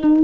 तर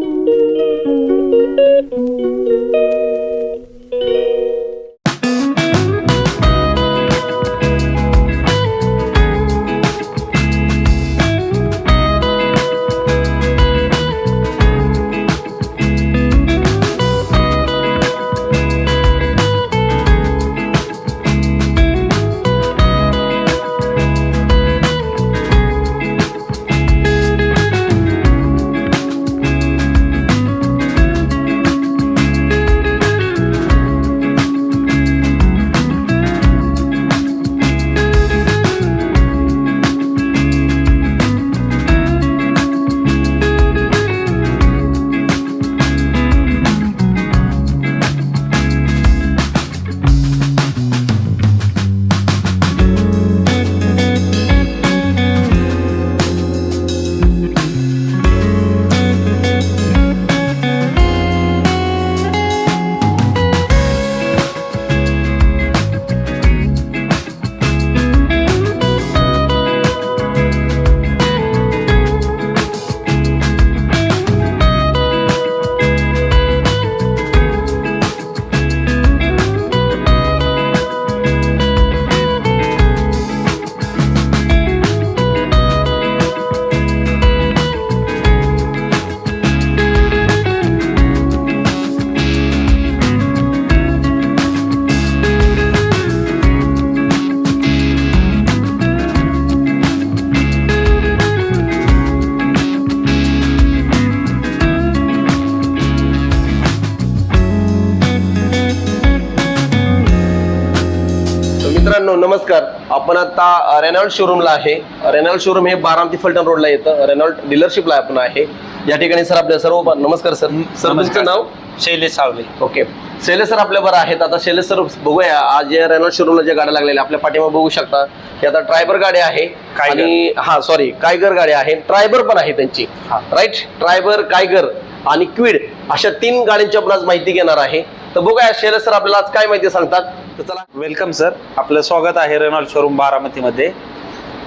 मित्रांनो नमस्कार. आपण आता रेनॉल्ड शोरूमला आहे. रेनॉल्ड शोरूम हे बारामती फलटण रोडला येतं. रेनॉल्ड डीलरशिपला आपण आहे. या ठिकाणी सर आपल्या सर्व नमस्कार सर. सर तुमचं नाव? शैलेश सावले. ओके. शैलेश सर आपल्याबरोबर आहेत. आता शैलेश सर बघूया. आज या रेनॉल्ड शोरूमला ज्या गाड्या लागलेल्या आपल्या पाठीमागे बघू शकता. ही आता ट्रायबर गाडी आहे. आणि हा सॉरी कायगर गाडी आहे. ट्रायबर पण आहे त्यांची. राईट ट्रायबर कायगर आणि क्विड अशा तीन गाड्यांची आपण आज माहिती घेणार आहे. तर बघूया शैलेश सर आपल्याला आज काय माहिती सांगतात? तर चला वेलकम सर आपलं स्वागत आहे रेनॉल्ड शोरूम बारामतीमध्ये.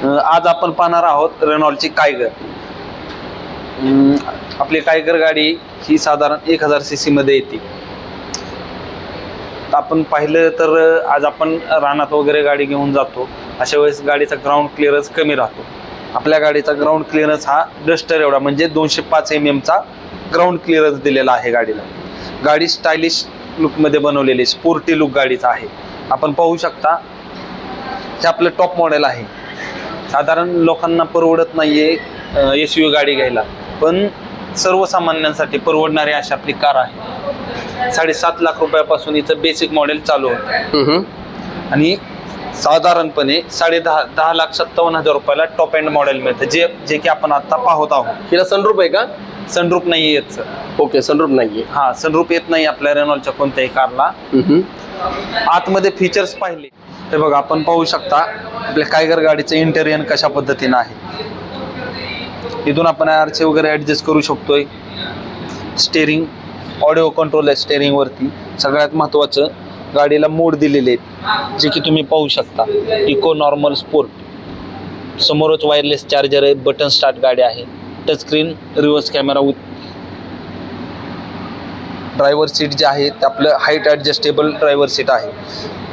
आज आपण पाहणार आहोत रेनॉल्डची कायगर आपली कायगर गाडी ही साधारण एक हजार सी मध्ये येते. आपण पाहिलं तर आज आपण रानात वगैरे गाडी घेऊन जातो. अशा वेळेस गाडीचा ग्राउंड क्लिअरन्स कमी राहतो. आपल्या गाडीचा ग्राउंड क्लिअरन्स हा डस्टर एवढा म्हणजे दोनशे पाच एम एमचा ग्राउंड क्लिअरन्स दिलेला आहे गाडीला. गाडी स्टायलिश लुकमध्ये बनवलेली स्पोर्टी लुक गाडीचा आहे. आपण पाहू शकता हे आपलं टॉप मॉडेल आहे. साधारण लोकांना परवडत नाहीये एस यू गाडी घ्यायला. पण सर्वसामान्यांसाठी परवडणारी अशी आपली कार आहे. साडेसात लाख रुपयापासून हिचं बेसिक मॉडेल चालू होतं. आणि साधारणपणे साडे दहा दहा लाख सत्तावन्न हजार रुपयाला टॉप एंड मॉडेल मिळतं. जे जे की आपण आता पाहत आहोत. हिला सनरूप आहे का? सनरूप नाही येत सर ओके सनरूप नाहीये. हा सनरूप येत नाही आपल्या रेनॉल्डच्या कोणत्याही कारला. हम्म. आतमध्ये फीचर्स पाहिले. हे बघा आपण पाहू शकता आपल्या कायगर गाडीचं इंटेरियर कशा पद्धतीनं आहे. इथून आपण आरचे वगैरे ॲडजस्ट करू शकतोय. स्टेरिंग ऑडिओ कंट्रोल आहे स्टेरिंगवरती सगळ्यात महत्त्वाचं गाडीला मोड दिलेले आहेत जे की तुम्ही पाहू शकता. इको नॉर्मल स्पोर्ट समोरच वायरलेस चार्जर आहे बटन स्टार्ट गाडी आहे. Touch screen reverse camera driver seat जे आहे ते आपलं हाईट ॲडजस्टेबल ड्रायव्हर सीट आहे.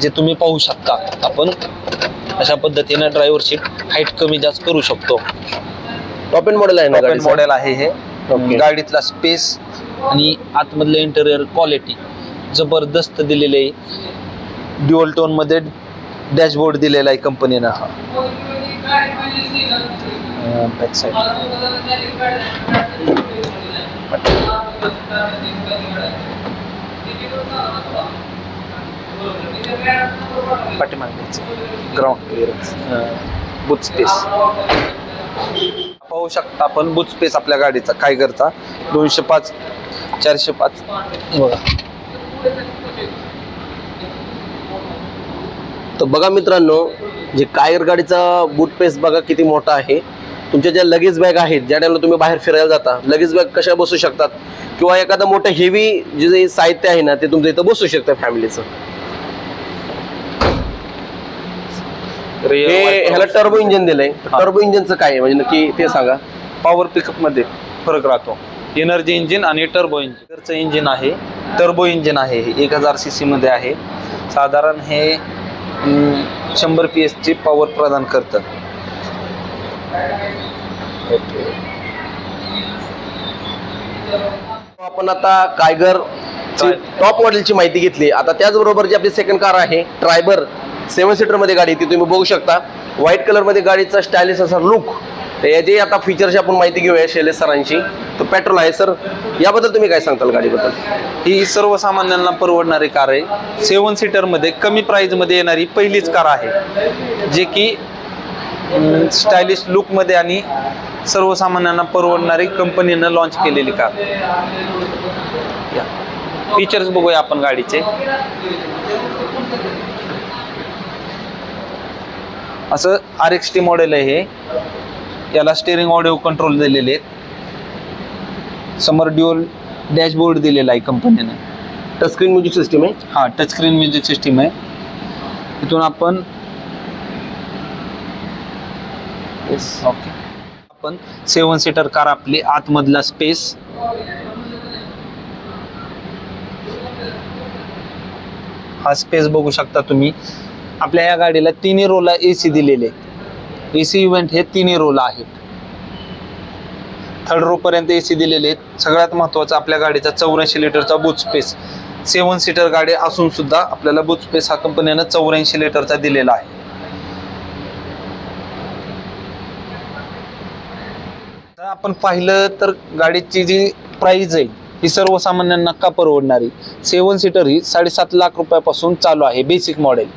जे तुम्ही पाहू शकता. आपण अशा पद्धतीनं ड्रायव्हर सीट हाईट कमी जास्त करू शकतो. टॉप एंड मॉडेल आहे ना टॉप गाडीचं? मॉडेल आहे हे. गाडीतला स्पेस आणि आतमधलं इंटेरियर क्वालिटी जबरदस्त दिलेली आहे. ड्युअल टोनमध्ये डॅशबोर्ड दिलेला आहे कंपनीनं हा. बॅक साईड पाठीमागे ग्राउंड क्लिअरन्स बूथ स्पेस पाहू शकता आपण बूथ स्पेस आपल्या गाडीचा. कायगरचा दोनशे पाच चारशे पाच. बघा. तर बघा मित्रांनो जे कायर गाडीचा बूट पेस बघा किती मोठा आहे. तुमच्या ज्या लगेज बॅग आहेत ज्या टाइमला तुम्ही बाहेर फिरायला जाता लगेज बॅग कशा बसू शकतात? किंवा एखादं मोठं हेवी जे जे साहित्य आहे ना ते तुमचं इथं बसू शकतं फॅमिलीचं हे ह्याला टर्बो इंजिन दिलंय. टर्बो इंजिनचं काय आहे? म्हणजे नक्की ते सांगा. पॉवर पिकअपमध्ये फरक राहतो. एनर्जी इंजिन आणि टर्बो इंजिनचं इंजिन आहे टर्बो इंजिन आहे हे एक हजार सी सीमध्ये आहे. साधारण हे शंभर पी एसची पॉवर प्रदान करतं. आपण आता कायगर टॉप मॉडेलची माहिती घेतली. आता त्याचबरोबर जी आपली सेकंड कार आहे ट्रायबर सेवन सीटरमध्ये गाडी ती तुम्ही बघू शकता. व्हाईट कलरमध्ये गाडीचा स्टायलिश असा लुक याची आता फीचरची आपण माहिती घेऊया शैलेश सरांची तर पेट्रोल आहे सर याबद्दल तुम्ही काय सांगताल गाडीबद्दल? ही सर्वसामान्यांना परवडणारी कार आहे. सेवन सीटरमध्ये कमी प्राईजमध्ये येणारी पहिलीच कार आहे. जे की स्टायलिश लुकमध्ये आणि सर्वसामान्यांना परवडणारी कंपनीनं लॉन्च केलेली कार फीचर्स बघूया आपण गाडीचे. असं आर एक्स टी मॉडेल आहे हे. याला स्टेअरिंग ऑडिओ कंट्रोल दिलेले आहेत. समोर ड्युअल डॅशबोर्ड दिलेला आहे कंपनीने टचस्क्रीन म्युझिक सिस्टीम आहे? हा टच स्क्रीन म्युझिक सिस्टीम आहे. इथून आपण ओके आपण सेवन सीटर कार आपली आतमधला स्पेस हा स्पेस बघू शकता तुम्ही. आपल्या या गाडीला तिन्ही रोला ए सी दिलेले आहेत. ए सी इव्हेंट हे तिन्ही रोला आहेत. थर्ड रो पर्यंत ए सी दिलेले आहेत. सगळ्यात महत्त्वाचा आपल्या गाडीचा चौऱ्याऐंशी लिटरचा बूथ स्पेस सेवन सीटर गाडी असून सुद्धा आपल्याला बूथ स्पेस हा कंपनीनं चौऱ्याऐंशी लिटरचा दिलेला आहे. आपण पाहिलं तर गाडीची जी प्राइस आहे ही सर्वसामान्यांना का परवडणारी. सेवन सीटर ही साडेसात लाख रुपयापासून चालू आहे बेसिक मॉडेल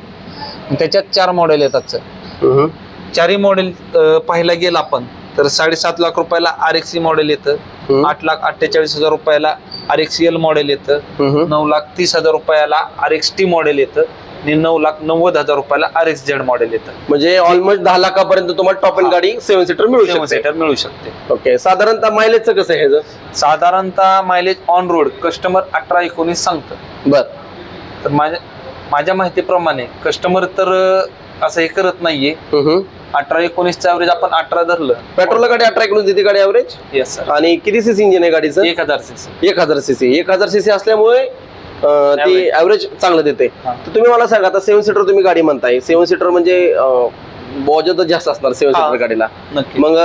त्याच्यात चार मॉडेल येतात सर चारही मॉडेल पाहायला गेलं आपण तर साडेसात लाख रुपयाला आर एक्स मॉडेल येतं. आठ लाख अठ्ठेचाळीस हजार रुपयाला आर एक्स एल मॉडेल येतं. नऊ लाख तीस हजार रुपयाला आर एक्स टी मॉडेल येतं. आणि नऊ लाख नव्वद हजार रुपयाला आर एक्स झेड मॉडेल येतं. म्हणजे ऑलमोस्ट दहा लाखापर्यंत तुम्हाला टॉप एंड. गाडी सेवन सीटर मिळू सेवन शकते. सीटर मिळू शकते. ओके साधारणतः मायलेजचं कसं आहे ह्याचं साधारणतः मायलेज ऑन रोड कस्टमर अठरा एकोणीस सांगतं. बर. तर माझ्या माझ्या माहितीप्रमाणे कस्टमर तर अं, असं हे करत नाहीये. अठरा एकोणीसचं ऍव्हरेज आपण अठरा धरलं. पेट्रोलला गाडी अठरा किलो देते गाडी ॲव्हरेज येस सर आणि किती सीसी इंजिन आहे गाडीचं? एक हजार सीसी एक हजार सीसी एक हजार सीसी असल्यामुळे ती. ऍव्हरेज चांगलं देते. तर तुम्ही मला सांगा आता सेवन सीटर तुम्ही गाडी म्हणताय. सेवन सीटर म्हणजे बॉजत जास्त असणार सेवन हा. सीटर गाडीला मग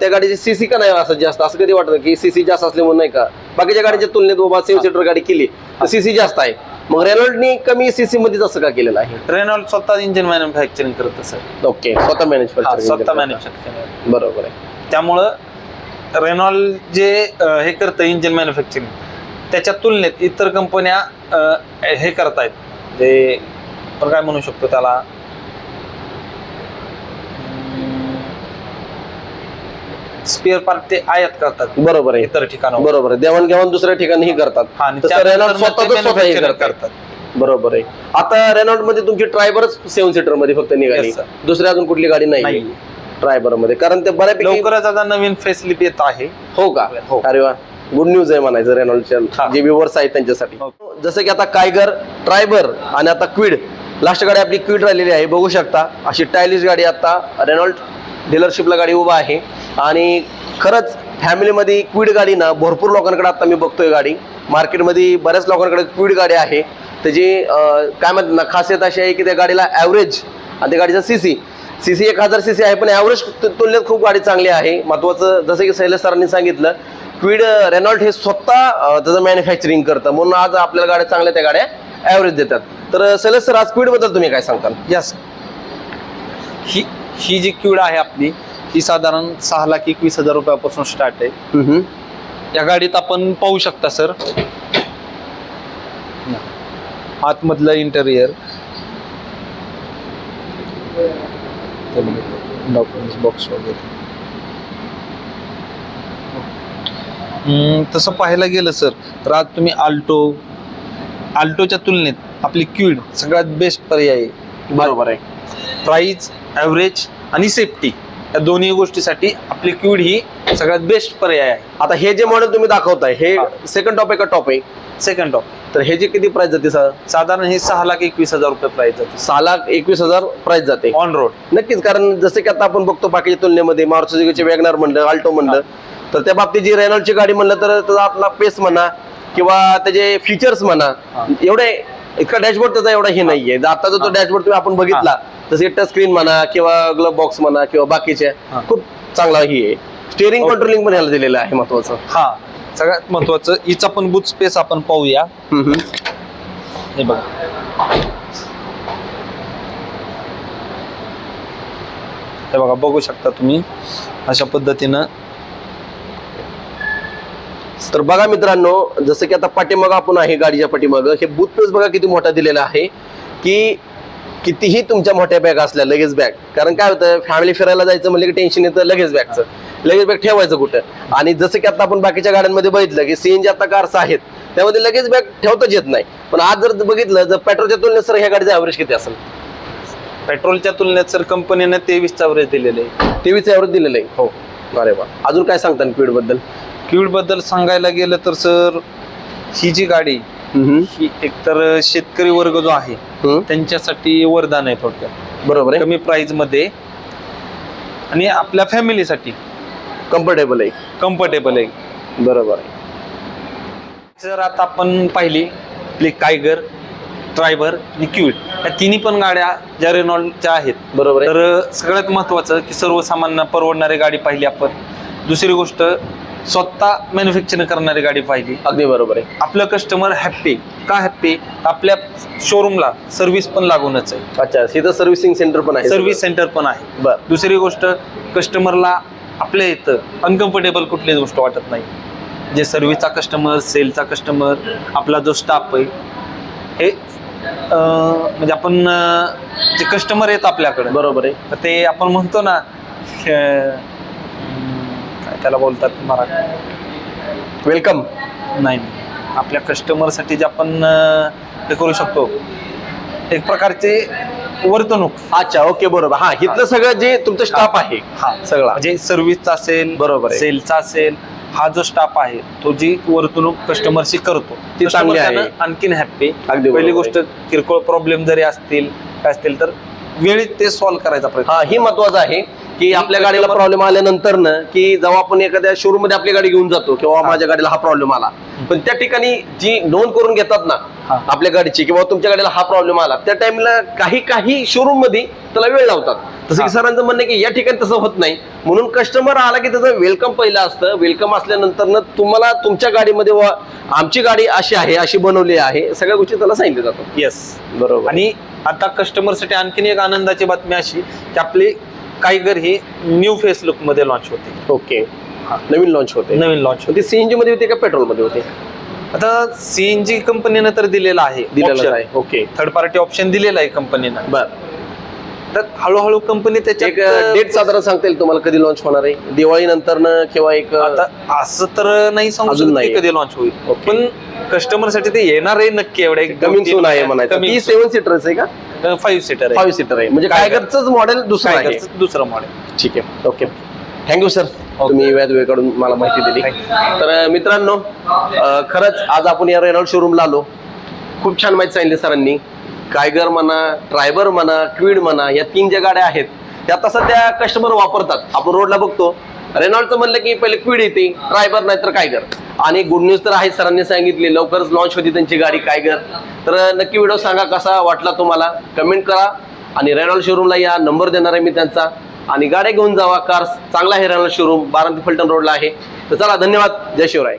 त्या गाडीची सीसी का नाही असं जास्त? असं कधी वाटतं की सीसी जास्त असल्यामुळे नाही का? बाकीच्या गाडीच्या तुलनेत बाबा सेवन सीटर गाडी केली तर सीसी जास्त आहे. मग रेनॉल्डनी कमी सीसी मध्येच असं का केलेलं आहे? रेनॉल्ड स्वतः इंजिन मॅन्युफॅक्चरिंग करत सर ओके स्वतः मॅनेज स्वतः मॅन्युफॅक्चरिंग बरोबर आहे. त्यामुळं रेनॉल्ड जे हे करतं इंजिन मॅन्युफॅक्चरिंग त्याच्या तुलनेत इतर कंपन्या हे करतायत. जे आपण काय म्हणू शकतो त्याला? स्पेअर पार्ट ते आयात करतात. बरोबर आहे. इतर ठिकाणावर. बरोबर आहे. देवाणघेवाण दुसऱ्या ठिकाणी करतात. हा, स्वतः हे करतात. बरोबर आहे. आता रेनॉल्डमध्ये तुमची ट्रायबरच सेवन सीटरमध्ये फक्त निघाली. दुसरी अजून कुठली गाडी नाही. ट्रायबरमध्ये कारण ते बऱ्यापैकी लवकरच आता नवीन फेसलिप येत आहे. हो का? हो. अरे वा. गुड न्यूज आहे म्हणायचं रेनॉल्डच्या. जे व्ह्युअर्स आहेत त्यांच्यासाठी. जसं की आता कायगर ट्रायबर आणि आता क्विड लास्ट गाडी आपली क्विड राहिलेली आहे बघू शकता. अशी टायलिश गाडी आता रेनॉल्ड डीलरशिपला गाडी उभा आहे. आणि खरंच फॅमिलीमध्ये क्विड गाडी ना भरपूर लोकांकडे आता मी बघतोय गाडी. मार्केटमध्ये बऱ्याच लोकांकडे क्विड गाडी आहे. त्याची काय म्हणतात ना खासियत अशी आहे की त्या गाडीला ॲव्हरेज आणि त्या गाडीचा सी सी सी सी एक हजार सी सी आहे पण ॲव्हरेज तुलनेत खूप गाडी चांगली आहे. महत्त्वाचं जसं की शैलेश सरांनी सांगितलं क्विड रेनॉल्ड हे स्वतः अं, त्याचं मॅन्युफॅक्चरिंग करतं. म्हणून आज आपल्याला गाड्या चांगल्या त्या गाड्या ॲव्हरेज देतात. तर शैलेश सर आज क्विडबद्दल तुम्ही काय सांगताल? Yes he he G cued आहे आपली ही साधारण सहा लाख एकवीस हजार रुपयापासून स्टार्ट आहे. या गाडीत आपण पाहू शकता सर आतमधलं इंटेरियर डॉक्युमेंट्स बॉक्स वगैरे हम्म, तसं पाहायला गेलं सर तर आज तुम्ही आल्टो आल्टोच्या तुलनेत आपली क्यूड सगळ्यात बेस्ट पर्याय आहे बरोबर आहे प्राईस ॲव्हरेज आणि सेफ्टी या दोन्ही गोष्टीसाठी आपली क्यूड ही सगळ्यात बेस्ट पर्याय आहे आता हे जे मॉडेल तुम्ही दाखवताय हे हा. सेकंड टॉप आहे का टॉप आहे सेकंड टॉप तर हे जे किती प्राइस जाते सर साधारण हे सहा लाख एकवीस हजार रुपये प्राईस जाते सहा लाख एकवीस हजार प्राइस जाते ऑन रोड नक्कीच कारण जसं की आता आपण बघतो बाकीच्या तुलनेमध्ये मारुती वॅगनार म्हणलं आल्टो म्हणलं तर त्या बाबतीत जी रेनॉल्डची गाडी म्हणलं तर त्याचा आपला पेस म्हणा किंवा त्याचे फीचर्स म्हणा. एवढे इतका डॅशबोर्ड त्याचा एवढा हे नाहीये. आता जो तो डॅशबोर्ड तुम्ही आपण बघितला जसे टच स्क्रीन म्हणा किंवा ग्लब बॉक्स म्हणा किंवा बाकीचे. खूप चांगला ही आहे. स्टेअरिंग. कंट्रोलिंग पण ह्याला दिलेलं आहे महत्वाचं. हा. सगळ्यात महत्वाचं हिचा पण बूट स्पेस आपण पाहूया. हे बघा. हे बघा बघू शकता तुम्ही. अशा पद्धतीनं तर बघा मित्रांनो जसं की आता पाठीमागं आपण आहे गाडीच्या पाठीमागं. हे बूथ पेस बघा किती मोठा दिलेला आहे की कितीही तुमच्या मोठ्या बॅग असल्या लगेच बॅग कारण काय होतं फॅमिली फिरायला जायचं म्हणलं की टेन्शन येतं लगेच बॅगचं लगेच बॅग ठेवायचं कुठं? आणि जसं की आता आपण बाकीच्या गाड्यांमध्ये बघितलं की सीएनजी आता कार्स आहेत. त्यामध्ये लगेच बॅग ठेवताच येत नाही. पण आज जर बघितलं जर पेट्रोलच्या तुलनेत सर ह्या गाडीचं ॲव्हरेज किती असेल? पेट्रोलच्या तुलनेत सर कंपनीने तेवीस ॲव्हरेज दिलेले आहे. तेवीस ॲव्हरेज दिलेलं आहे. हो. अरे वा. अजून काय सांगता स्पीड बद्दल क्यूडबद्दल सांगायला गेलं तर सर ही जी गाडी ही एकतर शेतकरी वर्ग जो आहे. त्यांच्यासाठी वरदान आहे थोडक्यात. बरोबर आहे. कमी प्राइसमध्ये आणि आपल्या फॅमिलीसाठी कम्फर्टेबल आहे. कम्फर्टेबल आहे. बरोबर आहे. जर आता आपण पाहिली आपली कायगर ड्रायव्हर आणि क्यूट या तिन्ही पण गाड्या ज्या रेनॉल्डच्या आहेत. बरोबर तर सगळ्यात महत्वाचं की सर्वसामान्य परवडणारी गाडी पाहिली आपण. दुसरी गोष्ट स्वतः मॅन्युफॅक्चरिंग करणारी गाडी पाहिली. अगदी बरोबर आहे. आपलं कस्टमर हॅप्पी का हॅप्पी आपल्या शोरूमला सर्व्हिस पण लागूनच आहे. अच्छा इथं सर्व्हिसिंग सेंटर पण आहे. सर्व्हिस सेंटर पण आहे. बर. दुसरी गोष्ट कस्टमरला आपल्या इथं अनकम्फर्टेबल कुठलीच गोष्ट वाटत नाही. जे सर्व्हिसचा कस्टमर सेलचा कस्टमर आपला जो स्टाफ आहे हे म्हणजे आपण जे कस्टमर आहेत आपल्याकडे. बरोबर आहे. ते आपण म्हणतो ना त्याला बोलतात मराठी. वेलकम नाही. आपल्या कस्टमरसाठी जे आपण हे करू शकतो एक प्रकारचे वर्तणूक. अच्छा ओके बरोबर. हा इथलं सगळं जे तुमचं स्टाफ आहे हा. सगळा. म्हणजे सर्व्हिसचा असेल बरोबर. सेलचा असेल हा जो स्टाफ आहे तो जी वर्तणूक कस्टमरशी करतो ती चांगली आहे. आणखीन हॅप्पी अगदी पहिली. गोष्ट किरकोळ प्रॉब्लेम जरी असतील काय असतील तर वेळीत ते सॉल्व्ह करायचा प्रयत्न हा ही महत्वाचं आहे की आपल्या गाडीला प्रॉब्लेम आल्यानंतर ना की जेव्हा आपण एखाद्या शोरूममध्ये आपली गाडी घेऊन जातो किंवा. माझ्या गाडीला हा प्रॉब्लेम आला पण त्या ठिकाणी जी नोंद करून घेतात ना. आपल्या गाडीची किंवा तुमच्या गाडीला हा प्रॉब्लेम आला त्या टाइमला काही काही शोरूममध्ये त्याला वेळ लावतात तसं. की सरांचं म्हणणं की या ठिकाणी तसं होत नाही. म्हणून कस्टमर आला की त्याचं वेलकम पहिलं असतं. वेलकम असल्यानंतर ना तुम्हाला तुमच्या गाडीमध्ये वा आमची गाडी अशी आहे अशी बनवली आहे. सगळ्या गोष्टी त्याला सांगितल्या जातात. येस बरोबर. आणि आता कस्टमरसाठी आणखीन एक आनंदाची बातमी अशी की आपली कायगर ही न्यू फेस लुकमध्ये लॉन्च होते. ओके. नवीन लॉन्च होते. नवीन लॉन्च होते. सीएनजी मध्ये होते का पेट्रोलमध्ये होते? आता सीएनजी कंपनीनं तर दिलेला आहे. दिलेलं आहे. ओके थर्ड पार्टी ऑप्शन दिलेला आहे कंपनीनं बर. तर हळूहळू कंपनी एक त्याच्यात डेट साधारण सांगता येईल तुम्हाला कधी लॉन्च होणार आहे? दिवाळी नंतर किंवा एक आता असं तर नाही सांगू नाही. कधी लॉन्च होईल. पण कस्टमरसाठी ते येणार आहे नक्की एवढे कमिंग सून आहे म्हणायचं. ती सेव्हन सीटरच आहे का? फाईव्ह सीटर आहे. फाईव्ह सीटर आहे. म्हणजे काय टायगरच मॉडेल दुसरं आहे. दुसरं मॉडेल ठीक आहे. ओके थँक्यू सर तुम्ही वेळकडून मला माहिती दिली. तर मित्रांनो खरंच आज आपण या रेनॉल्ड शोरूमला आलो. खूप छान माहिती सांगितली सरांनी. कायगर म्हणा ट्रायबर म्हणा क्विड म्हणा या तीन ज्या गाड्या आहेत त्या आता सध्या कस्टमर वापरतात. आपण रोडला बघतो. रेनॉल्डचं म्हणलं की पहिले क्विड येते ट्रायबर नाही तर कायगर आणि गुड न्यूज तर आहे सरांनी सांगितली लवकरच लॉन्च होती त्यांची गाडी कायगर तर नक्की व्हिडिओ सांगा कसा वाटला तुम्हाला? कमेंट करा. आणि रेनॉल्ड शोरूमला या नंबर देणार आहे मी त्यांचा. आणि गाड्या घेऊन जावा कार चांगला आहे रेनॉल्ड शोरूम बारामती फलटण रोडला आहे. तर चला धन्यवाद. जय शिवराय.